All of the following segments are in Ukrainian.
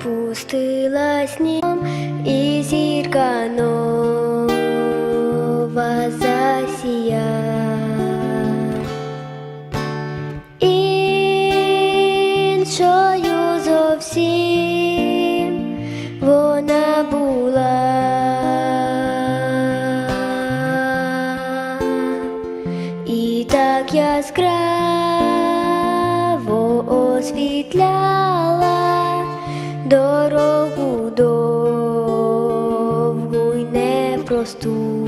спустилась снігом і зірка нова засія. Іншою зовсім вона була. І так яскраво освітляла дорогу довгу й непросту,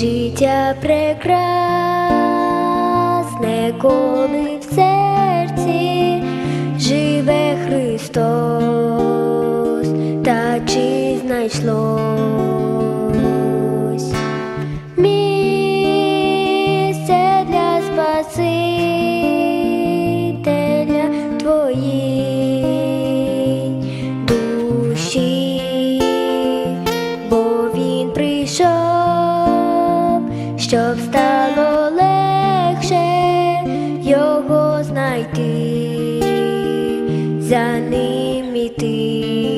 Життя прекрасне, коли в серці живе Христос, та чи знайшлось щоб стало легше його знайти, за ним іти.